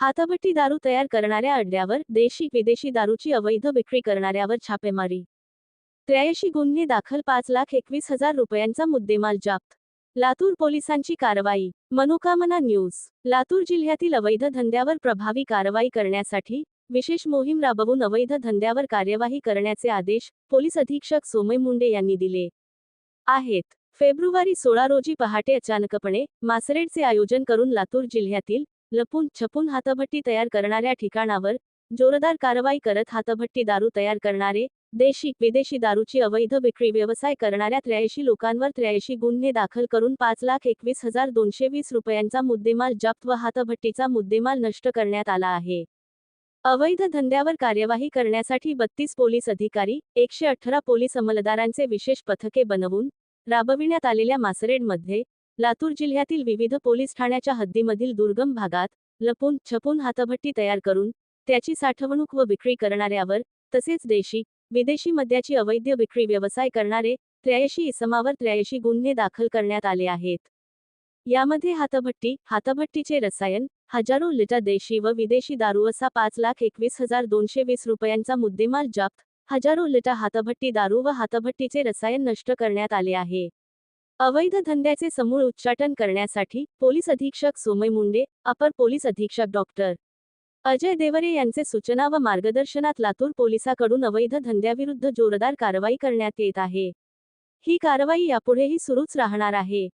हाताभट्टी दारू तयार करणाऱ्या अड्ड्यावर देशी विदेशी दारूची अवैध विक्री करणाऱ्यावर छापेमारी. त्र्याऐंशी गुन्हे दाखल पाच लाख एकवीस हजार रुपयांचा मुद्देमाल जप्त. लातूर पोलिसांची कारवाई. मनोकामना न्यूज. लातूर जिल्ह्यातील अवैध धंद्यावर प्रभावी कारवाई करण्यासाठी विशेष मोहीम राबवून अवैध धंद्यावर कार्यवाही करण्याचे आदेश पोलीस अधीक्षक सोमय मुंडे यांनी दिले. आहेत. फेब्रुवारी सोळा रोजी पहाटे अचानकपणे मासरेडचे आयोजन करून लातूर जिल्ह्यातील लपून छपून हातभट्टी तयार करणाऱ्या ठिकाणावर जोरदार कारवाई करत हातभट्टी दारू तयार करणारे देशी विदेशी दारूची अवैध विक्री व्यवसाय करणाऱ्या त्र्याऐंशी लोकांवर त्र्याऐंशी गुन्हे दाखल करून पाच लाख एकवीस हजार दोनशे वीस रुपयांचा मुद्देमाल जप्त व हातभट्टीचा मुद्देमाल नष्ट करण्यात आला आहे. अवैध धंद्यावर कार्यवाही करण्यासाठी बत्तीस पोलीस अधिकारी एकशे अठरा पोलीस अंमलदारांचे विशेष पथके बनवून राबविण्यात आलेल्या मासरेडमध्ये लातूर जिल्ह्यातील विविध पोलीस ठाण्याच्या हद्दीमधील दुर्गम भागात लपून छपून हातभट्टी तयार करून त्याची साठवणूक व विक्री करणाऱ्यावर तसेच देशी विदेशी मद्याची अवैध विक्री व्यवसाय करणारे त्र्याऐंशी इसमावर त्र्याऐंशी गुन्हे दाखल करण्यात आले आहेत. यामध्ये हातभट्टी हातभट्टीचे रसायन हजारो लिटर देशी व विदेशी दारू असा पाच लाख एकवीस हजार दोनशे वीस रुपयांचा मुद्देमाल जप्त हजारो लिटर हातभट्टी दारू व हातभट्टीचे रसायन नष्ट करण्यात आले आहे. अवैध धंद्याचे समूळ उच्चाटन करण्यासाठी पोलीस अधीक्षक सोमय मुंडे अपर पोलीस अधीक्षक डॉक्टर अजय देवरे यांचे सूचना व मार्गदर्शनात लातूर पोलिसाकडून अवैध धंद्याविरुद्ध जोरदार कारवाई करण्यात येत आहे. ही कारवाई यापुढेही सुरूच राहणार आहे.